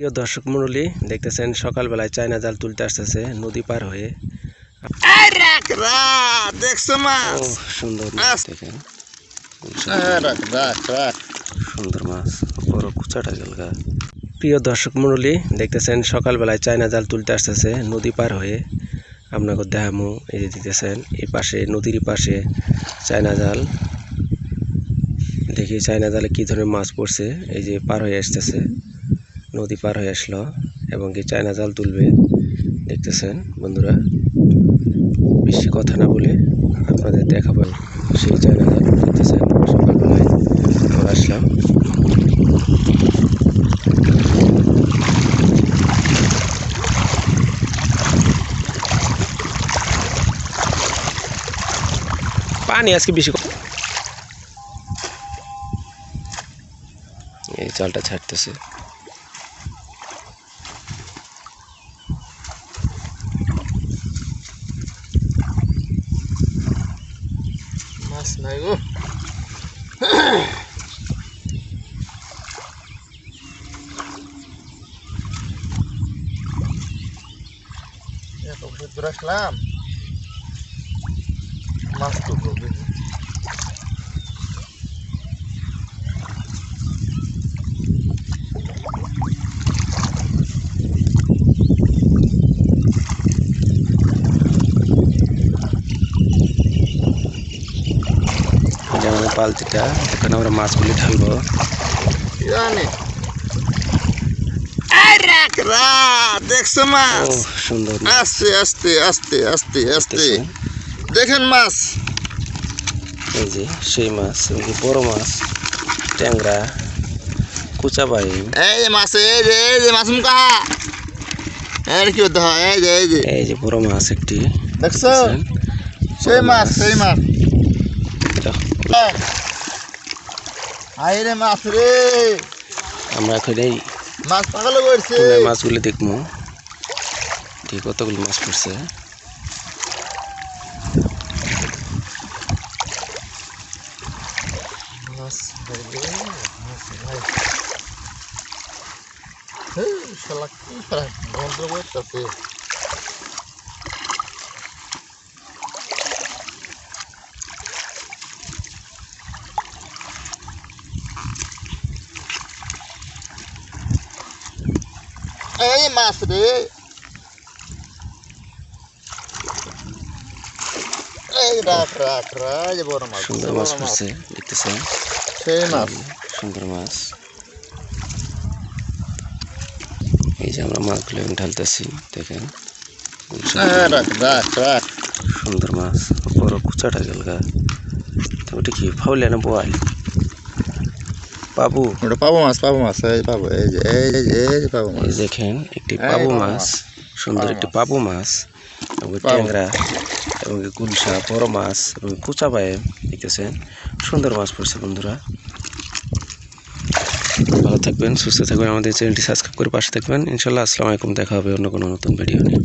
প্রিয় দর্শক মণ্ডলী দেখতেছেন সকালবেলায় চায়না জাল তুলতে আসতেছে নদী পার হয়ে। সুন্দর হ্যাঁ, সুন্দর মাছ বড় কুচাটা প্রিয় দর্শক মণ্ডলী দেখতেছেন সকালবেলায় চায়না জাল তুলতে আসতেছে নদী পার হয়ে। আপনাকে দেখামু এই যে দিতেছেন এই পাশে নদীর পাশে চায়না জাল। দেখি চায়না জালে কী ধরনের মাছ পড়ছে এই যে পার হয়ে আসতেছে। নদী পার হয়ে আসলো এবং কি চায়না জাল তুলবে, দেখতেছেন বন্ধুরা। বেশি কথা না বলে আপনাদের দেখাবো সেই চায়না জাল দেখতেছেন। সকালবেলায় আমরা আসলাম। পানি আজকে বেশি এই জালটা ছাড়তেছে। মাছ নাই গো এত ওষুধ করে আসলাম মাছ তো করবে এই যে আমাদের বালতিটা এখানে আমরা মাছগুলি ঢালবো দেখছ মাছ? সুন্দর আস্তে আস্তে আস্তে আস্তে আস্তে দেখেন মাছ। এই যে সেই মাছ বড় মাছ ট্যাংরা কুচা বাইম এই মাছ এই যে এই যে মাছ মুখা। এই কি এই যে এই যে। এই যে বড় মাছ একটি। দেখছ? সেই মাছ। সেই মাছ। এটা আই রে মাছ রে। আমরা এখন এই মাছ পাগল করছে মাছগুলি দেখব ঠিক কতগুলো মাছ পড়ছে মাছ এই মাছ রে সুন্দর মাছ পড়ছে দেখতেছেন সেই মাছ সুন্দর মাছ এই যে আমরা মাছগুলো ঢালতেছি দেখেন। হ্যাঁ রাখ সুন্দর মাছ বড় কুচাটা গেলগা তো ওটা কি ফাউলে না বোয়াল পাবু। ওটা পাবো মাছ পাবো মাছ এই পাবো এই যে এই যে এই যে পাবো মাছ। দেখেন একটি পাবু মাছ। সুন্দর একটি। পাবু মাছ এবং ট্যাংরা এবং গুলশা বড় মাছ এবং কুচা পায়ে দেখতেছেন? সুন্দর মাছ পড়ছে বন্ধুরা। ভালো থাকবেন সুস্থ থাকবেন। আমাদের চ্যানেলটি সাবস্ক্রাইব করে পাশে থাকবেন। ইনশাল্লাহ আসসালামু আলাইকুম দেখা হবে অন্য কোনো নতুন ভিডিও নিয়ে।